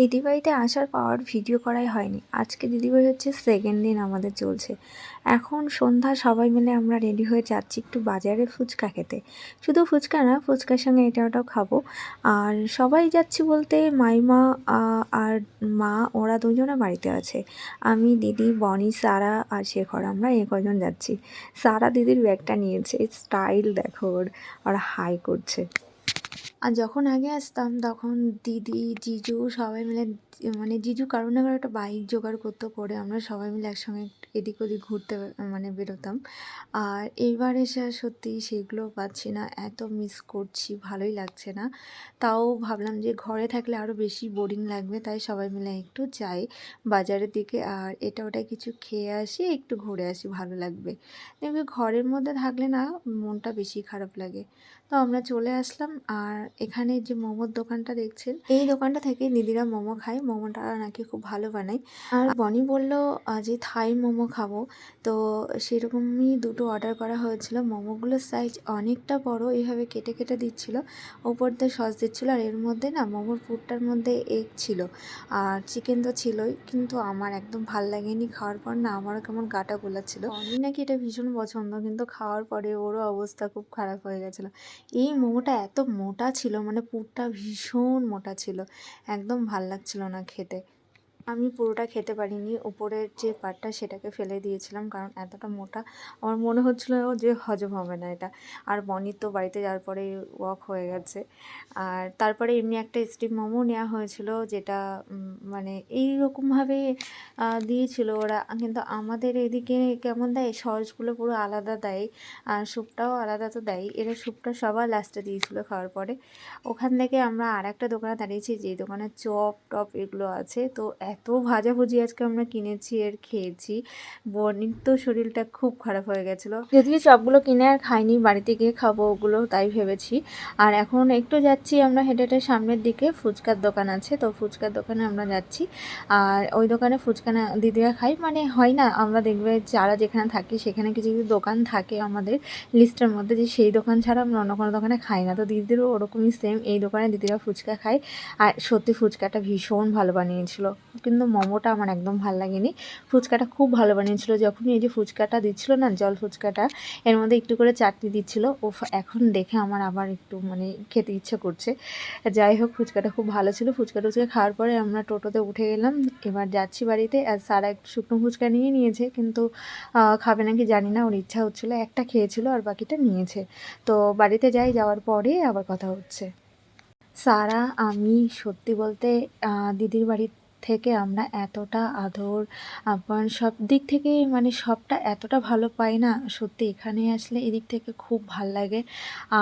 দিদিবাড়িতে আসার পর ভিডিও করাই হয়নি। আজকে দিদিবাড়ি হচ্ছে সেকেন্ড দিন আমাদের চলছে। এখন সন্ধ্যা সবাই মিলে আমরা রেডি হয়ে যাচ্ছি একটু বাজারে ফুচকা খেতে। শুধু ফুচকা না, ফুচকার সঙ্গে এটা ওটাও খাব। আর সবাই যাচ্ছি বলতে মাইমা আর মা, ওরা দুজনে বাড়িতে আছে। আমি, দিদি, বনি, সারা আর শেখর, আমরা এ কজন যাচ্ছি। সারা দিদির ব্যাগটা নিয়েছে। স্টাইল দেখো ওর। আর হাই করছে। আর যখন আগে আসতাম, তখন দিদি, জিজু সবাই মিলে মানে জিজু কারও না কারও একটা বাইক জোগাড় করতো করে আমরা সবাই মিলে একসঙ্গে এদিক ওদিক ঘুরতে মানে বেরোতাম। আর এইবার এসে আর সত্যি সেগুলো পাচ্ছি না, এত মিস করছি, ভালোই লাগছে না। তাও ভাবলাম যে ঘরে থাকলে আরও বেশি বোরিং লাগবে, তাই সবাই মিলে একটু যাই বাজারের দিকে। আর এটা ওটা কিছু খেয়ে আসি, একটু ঘুরে আসি, ভালো লাগবে। দেখবে ঘরের মধ্যে থাকলে না মনটা বেশি খারাপ লাগে। তো আমরা চলে আসলাম, আর এখানে যে মোমোর দোকানটা দেখছেন, এই দোকানটা থেকে দিদিরা মোমো খায়। মোমোটা নাকি খুব ভালো বানায়। আর বনি বলল যে থাই মোমো খাব। তো সেরকমই দুটো অর্ডার করা হয়েছিল। মোমোগুলোর সাইজ অনেকটা বড় এইভাবে কেটে কেটে দিচ্ছিল। ওপর দিয়ে সস দিচ্ছিল আর এর মধ্যে না মোমোর পুরটার মধ্যে এগ ছিল। আর চিকেন তো ছিলই, কিন্তু আমার একদম ভালো লাগেনি খাওয়ার পর না, আমারও কেমন গাটা গোলাচ্ছিল। আমি নাকি এটা ভীষণ পছন্দ, কিন্তু খাওয়ার পরে ওরও অবস্থা খুব খারাপ হয়ে গেছিল। এই মোমোটা এত মোটা ছিল মানে পুরটা ভীষণ মোটা ছিল। একদম ভালো লাগছিল না খেতে। আমি পুরোটা খেতে পারিনি। উপরের যে পার্টটা সেটাকে ফেলে দিয়েছিলাম কারণ এতটা মোটা। আমার মনে হচ্ছিল যে হজম হবে না এটা। আর বনির তো বাড়িতে যাওয়ার পরে ওয়াক হয়ে গেছে। আর তারপরে এমনি একটা স্টিম মোমো নেওয়া হয়েছিল যেটা মানে এইরকমভাবে দিয়েছিল ওরা। কিন্তু আমাদের এদিকে কেমন দেয়? সসগুলো পুরো আলাদা দেয়। আর স্যুপটাও আলাদা তো দেয়। এরা স্যুপটা সবার লাস্টে দিয়েছিল খাওয়ার পরে। ওখান থেকে আমরা আর একটা দোকানে দাঁড়িয়েছি যে দোকানে চপ টপ এগুলো আছে। তো এত ভাজাভুজি আজকে আমরা কিনেছি আর খেয়েছি। বনির তো শরীরটা খুব খারাপ হয়ে গেছিল। যদিও চপগুলো কিনে আর খাইনি, বাড়িতে গিয়ে খাব ওগুলো তাই ভেবেছি। আর এখন একটু যাচ্ছি আমরা হেঁটে হেঁটে সামনের দিকে, ফুচকার দোকান আছে তো ফুচকার দোকানে আমরা যাচ্ছি। আর ওই দোকানে ফুচকা না দিদিরা খাই মানে হয় না, আমরা দেখবে যারা যেখানে থাকি সেখানে কিছু কিছু দোকান থাকে আমাদের লিস্টের মধ্যে যে সেই দোকান ছাড়া আমরা অন্য কোনো দোকানে খাই না। তো দিদিরও ওরকমই সেম এই দোকানে দিদিরা ফুচকা খায়। আর সত্যি ফুচকাটা ভীষণ ভালো বানিয়েছিল। কিন্তু মোমোটা আমার একদম ভালো লাগেনি। ফুচকাটা খুব ভালো বানিয়েছিল। যখন এই যে ফুচকাটা দিচ্ছিল না, জল ফুচকাটা, এর মধ্যে একটু করে চাটনি দিচ্ছিল। ও এখন দেখে আমার আবার একটু মানে খেতে ইচ্ছে করছে। যাই হোক, ফুচকাটা খুব ভালো ছিল। ফুচকা টুচকা খাওয়ার পরে আমরা টোটোতে উঠে গেলাম। এবার যাচ্ছি বাড়িতে। আর সারা একটু শুকনো ফুচকা নিয়ে নিয়েছে। কিন্তু খাবে নাকি জানি না। ওর ইচ্ছা হচ্ছিল একটা খেয়েছিল আর বাকিটা নিয়েছে। তো বাড়িতে যাই, যাওয়ার পরে আবার কথা হচ্ছে। সারা, আমি সত্যি বলতে দিদির বাড়ি থেকে আমরা এতটা আদর, আপ্যায়ন, সব দিক থেকে মানে সবটা এতটা ভালো পাই না। সত্যি এখানে আসলে এদিক থেকে খুব ভালো লাগে।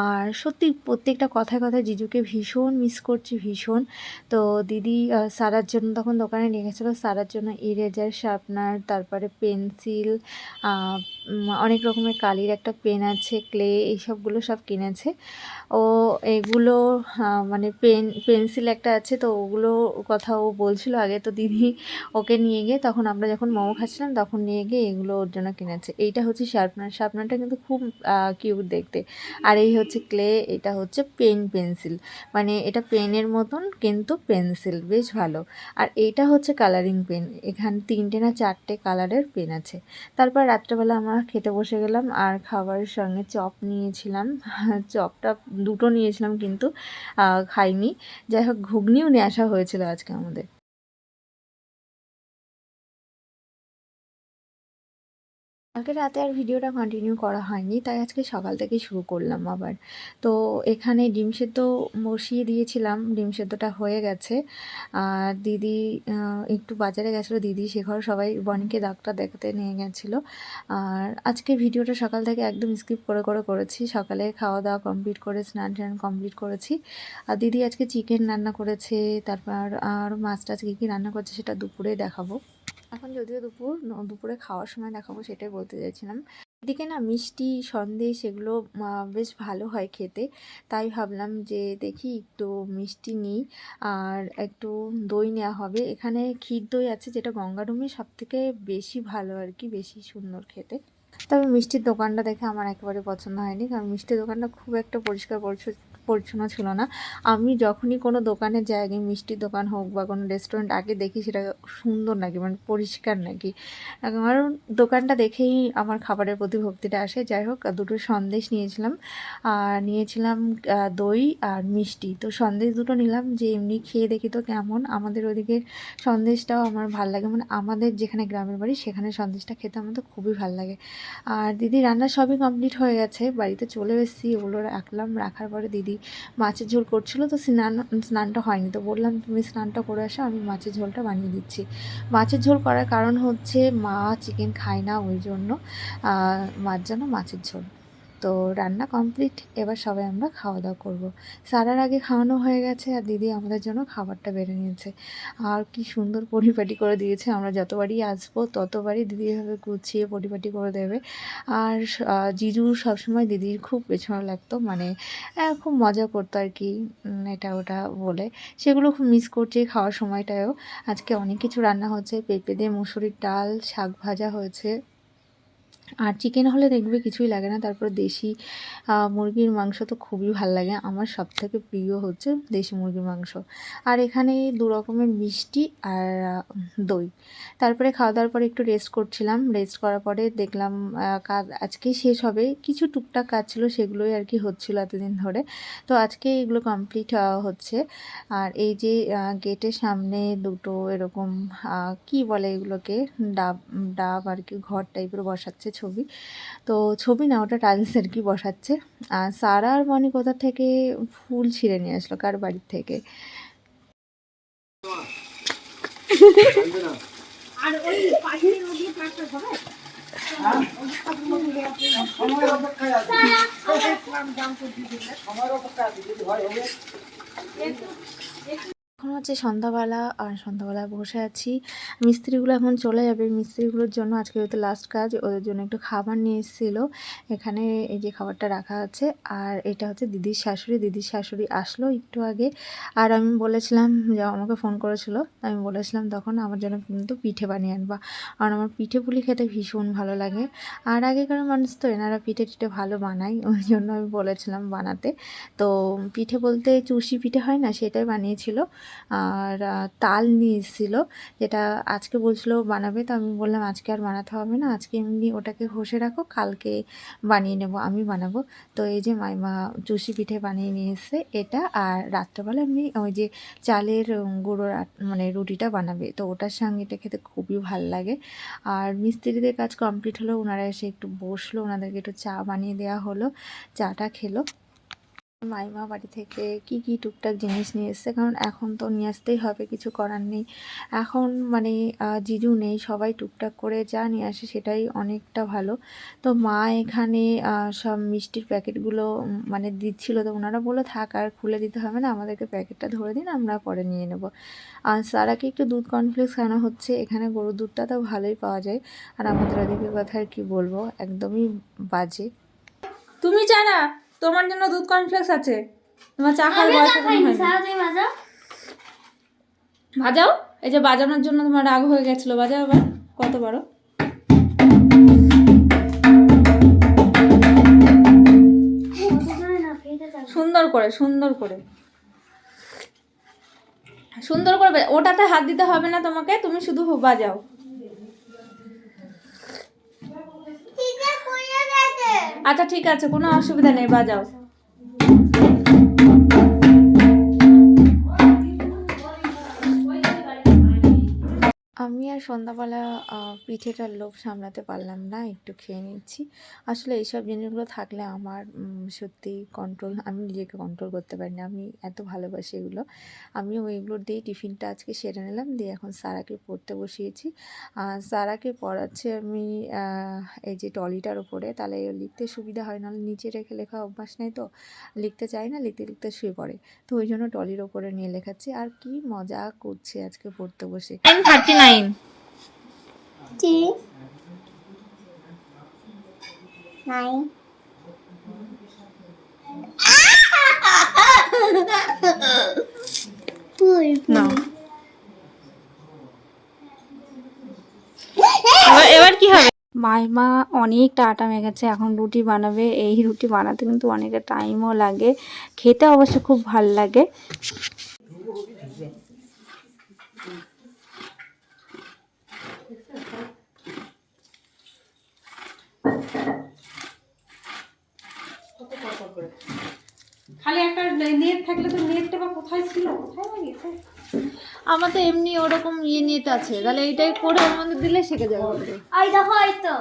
আর সত্যি প্রত্যেকটা কথায় কথায় জিজুকে ভীষণ মিস করছি, ভীষণ। তো দিদি সারার জন্য তখন দোকানে নিয়ে গেছিল। সারার জন্য ইরেজার শার্পনার তারপরে পেন্সিল অনেক রকমের কালির একটা পেন আছে, ক্লে, এইসবগুলো সব কিনেছে। ও, এগুলো মানে পেন, পেন্সিল একটা আছে, তো ওগুলো কথা ও বলছিল আগে তো দিদি ওকে নিয়ে গিয়ে, তখন আমরা যখন মোমো খাচ্ছিলাম, তখন নিয়ে গিয়ে এগুলো ওর জন্য কিনেছে। এইটা হচ্ছে শার্পনার। শার্পনারটা কিন্তু খুব কিউট দেখতে। আর এই হচ্ছে ক্লে, এটা হচ্ছে পেন পেন্সিল। মানে এটা পেনের মতন, কিন্তু পেন্সিল, বেশ ভালো। আর এইটা হচ্ছে কালারিং পেন এখানে তিনটে না চারটে কালারের পেন আছে। তারপর রাত্রেবেলা আমরা খেতে বসে গেলাম আর খাবারের সঙ্গে চপ নিয়েছিলাম। চপটা দুটো নিয়েছিলাম কিন্তু খাইনি। যাই হোক, ঘুগনিও নিয়ে আসা হয়েছিল আজকে আমাদের। কালকে রাতে আর ভিডিওটা কন্টিনিউ করা হয়নি, তাই আজকে সকাল থেকে শুরু করলাম আবার। তো এখানে ডিম সেদ্ধ বসিয়ে দিয়েছিলাম, ডিম সেদ্ধটা হয়ে গেছে। আর দিদি একটু বাজারে গেছিল, দিদি শেখর সবাই বনিকে ডাক্তার দেখাতে নিয়ে গেছিল। আর আজকে ভিডিওটা সকাল থেকে একদম স্কিপ করে করে করেছি। সকালে খাওয়া দাওয়া কমপ্লিট করে, স্নান টান কমপ্লিট করেছি। আর দিদি আজকে চিকেন রান্না করেছে, তারপর আর মাছ টাছ কী কী রান্না করছে সেটা দুপুরে দেখাবো। এখন যদিও দুপুর দুপুরে খাওয়ার সময় দেখাবো সেটাই বলতে চাইছিলাম। এদিকে না মিষ্টি, সন্দেশ এগুলো বেশ ভালো হয় খেতে। তাই ভাবলাম যে দেখি একটু মিষ্টি নিই, আর একটু দই নেওয়া হবে। এখানে ক্ষীর দই আছে যেটা গঙ্গাডুমে সব থেকে বেশি ভালো আর কি, বেশি সুন্দর খেতে। তবে মিষ্টির দোকানটা দেখে আমার একেবারে পছন্দ হয়নি, কারণ মিষ্টির দোকানটা খুব একটা পরিষ্কার পরিচ্ছন্ন পরিচ্ছন্ন ছিল না। আমি যখনই কোনো দোকানে যাই আগে মিষ্টির দোকান হোক বা কোনো রেস্টুরেন্ট আগে দেখি সেটা সুন্দর নাকি মানে পরিষ্কার নাকি। আমার দোকানটা দেখেই আমার খাবারের প্রতি ভক্তিটা আসে। যাই হোক, দুটো সন্দেশ নিয়েছিলাম। আর নিয়েছিলাম দই আর মিষ্টি। তো সন্দেশ দুটো নিলাম যে এমনি খেয়ে দেখি তো কেমন। আমাদের ওদিকে সন্দেশটাও আমার ভালো লাগে। মানে আমাদের যেখানে গ্রামের বাড়ি, সেখানে সন্দেশটা খেতে আমার তো খুবই ভালো লাগে। আর দিদি, রান্না সবই কমপ্লিট হয়ে গেছে। বাড়িতে চলে এসেছি, ওগুলো রাখলাম। রাখার পরে দিদি মাছের ঝোল করছিল, তো স্নান, স্নানটা হয়নি। তো বললাম, তুমি স্নানটা করে আসো আমি মাছের ঝোলটা বানিয়ে দিচ্ছি। মাছের ঝোল করার কারণ হচ্ছে, মা চিকেন খায় না, ওই জন্য মার জন্য মাছের ঝোল। তো রান্না কমপ্লিট এবার সবাই আমরা খাওয়া দাওয়া করব। সারার আগে খাওয়ানো হয়ে গেছে আর দিদি আমাদের জন্য খাবারটা বেড়ে নিয়েছে। আর কি সুন্দর পরিপাটি করে দিয়েছে, আমরা যতবারই আসব ততবারই দিদি এভাবে গুছিয়ে পরিপাটি করে দেবে। আর জিজু সবসময় দিদির খুব পেছনে লাগতো মানে খুব মজা করতো আর কি এটা ওটা বলে। সেগুলো খুব মিস করছি খাওয়ার সময়টায়ও। আজকে অনেক কিছু রান্না হচ্ছে, পেঁপে দিয়ে মুসুরির ডাল, শাক ভাজা হয়েছে। আর চিকেন হলে দেখবে কিছুই লাগে না, তারপরে দেশি মুরগির মাংস তো খুবই ভালো লাগে। আমার সব থেকে প্রিয় হচ্ছে দেশি মুরগির মাংস। আর এখানে দু রকমের মিষ্টি আর দই। তারপরে খাওয়া দাওয়ার পরে একটু রেস্ট করছিলাম। রেস্ট করার পরে দেখলাম কাজ আজকে শেষ হবে। কিছু টুকটাক কাজ ছিল, সেগুলোই আর কি হচ্ছিল এতদিন ধরে। তো আজকে এগুলো কমপ্লিট হচ্ছে। আর এই যে গেটের সামনে দুটো এরকম কি বলে এগুলোকে? ডাব ডাব আর কি, ঘর টাইপের বসাচ্ছে ছবি। তো ছবি না ওটা টাইলস আর কি বসাচ্ছে। আর সারা আর মনি কোথা থেকে ফুল ছিঁড়ে নিয়ে আসলো? কার বাড়ির থেকে? আর ওই হবে? এখন হচ্ছে সন্ধ্যাবেলা, আর সন্ধ্যাবেলায় বসে আছি। মিস্ত্রিগুলো এখন চলে যাবে। মিস্ত্রিগুলোর জন্য আজকে হয়তো লাস্ট কাজ, ওদের জন্য একটু খাবার নিয়ে এসেছিল। এখানে এই যে খাবারটা রাখা আছে, আর এটা হচ্ছে দিদির শাশুড়ি। দিদির শাশুড়ি আসলো একটু আগে। আর আমি বলেছিলাম যে, আমাকে ফোন করেছিল। আমি বলেছিলাম তখন আমার জন্য কিন্তু পিঠে বানিয়ে আনবা। আর আমার পিঠে পুলি খেতে ভীষণ ভালো লাগে। আর আগেকার মানুষ তো এনারা পিঠে টিঠে ভালো বানায়, ওই জন্য আমি বলেছিলাম বানাতে। তো পিঠে বলতে চুষি পিঠে হয় না, সেটাই বানিয়েছিল। আর তাল নিয়ে এসেছিল যেটা আজকে বলছিল বানাবে, তো আমি বললাম আজকে আর বানাতে হবে না, আজকে এমনি ওটাকে ঘষে রাখো, কালকে বানিয়ে নেব, আমি বানাবো। তো এই যে মাইমা চুষি পিঠে বানিয়ে নিয়ে এসছে এটা, আর রাত্রেবেলা এমনি ওই যে চালের গুঁড়োর মানে রুটিটা বানাবে, তো ওটার সঙ্গে এটা খেতে খুবই ভালো লাগে। আর মিস্ত্রিদের কাজ কমপ্লিট হলো, ওনারা এসে একটু বসল, ওনাদেরকে একটু চা বানিয়ে দেওয়া হলো, চাটা খেলো। মাইমা বাড়ি থেকে কি কি টুকটাক জিনিস নিয়ে এসছে? কারণ এখন তো নিয়ে আসতেই হবে, কিছু করার নেই। এখন মানে জিজু নেই, সবাই টুকটাক করে যা নিয়ে আসে সেটাই অনেকটা ভালো। তো মা এখানে সব মিষ্টির প্যাকেটগুলো মানে দিচ্ছিল তো ওনারা বলল, থাক, আর খুলে দিতে হবে না, আমাদেরকে প্যাকেটটা ধরে দিন, আমরা পরে নিয়ে নেব। আর সারাকে একটু দুধ কর্নফ্লেক্স খাওয়ানো হচ্ছে, এখানে গরুর দুধটা তো ভালোই পাওয়া যায়। আর আমাদের ওদিকে কথা আর কি বলব, একদমই বাজে। তুমি চা না তোমার জন্য দুধ কর্নফ্লেক্স আছে। তোমার চা খাওয়ার বয়স। ভাজাও এই যে বাজানোর জন্য তোমার রাগ হয়ে গেছিল বাজাও আবার। কত বড় সুন্দর করে সুন্দর করে। সুন্দর করে ওটাতে হাত দিতে হবে না তোমাকে তুমি শুধু বাজাও। আচ্ছা ঠিক আছে কোনো অসুবিধা নেই বাজাও। আর সন্ধ্যাবেলা পিঠেটার লোভ সামলাতে পারলাম না, একটু খেয়ে নিচ্ছি। আসলে এইসব জিনিসগুলো থাকলে আমার সত্যি কন্ট্রোল আমি নিজেকে কন্ট্রোল করতে পারি না, আমি এত ভালোবাসি এগুলো। আমি ওইগুলো দিয়ে টিফিনটা আজকে সেরে নিলাম, দিয়ে এখন সারাকে পড়তে বসিয়েছি। আর সারাকে পড়াচ্ছে আমি এই যে টলিটার উপরে, তাহলে লিখতে সুবিধা হয়, নাহলে নিচে রেখে লেখা অভ্যাস নেই তো, লিখতে চাই না, লিখতে লিখতে শুয়ে পড়ে। তো ওই জন্য টলির ওপরে নিয়ে লেখাচ্ছি, আর কি মজা করছে আজকে পড়তে বসে। Thirty nine Nine. না এবার এবার কি হবে? মাইমা অনেকটা আটা মেখেছে এখন রুটি বানাবে। এই রুটি বানাতে কিন্তু অনেকটা টাইমও লাগে। খেতে অবশ্য খুব ভালো লাগে খালি একটা নেট থাকলে তো নেটটা বা কোথায় ছিল? কোথায় গেছে আমার তো এমনি ওরকম ইয়ে নেট আছে। তাহলে এইটাই করে ওর মধ্যে দিলে শিখে যাবে। ওই দেখো ওই তো।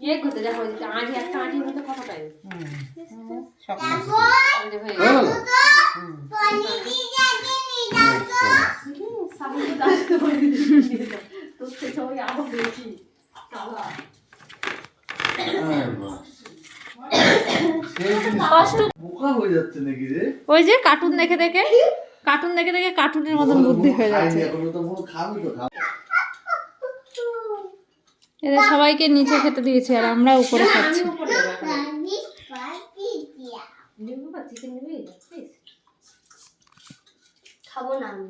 ইয়ে করতে যাব আঁটি একটা আঁটি হতে কত টাইম? কষ্ট বোকা হয়ে যাচ্ছে নাকি রে? ওই যে কার্টুন দেখে দেখে কার্টুন দেখে দেখে কার্টুনের মতন বুদ্ধি হয়ে যাচ্ছে। খাইনি এখনও তো বল খাবি তো খাবি। এদের সবাইকে নিচে খেতে দিয়েছে আর আমরা উপরে খাচ্ছি। খাব না আমি।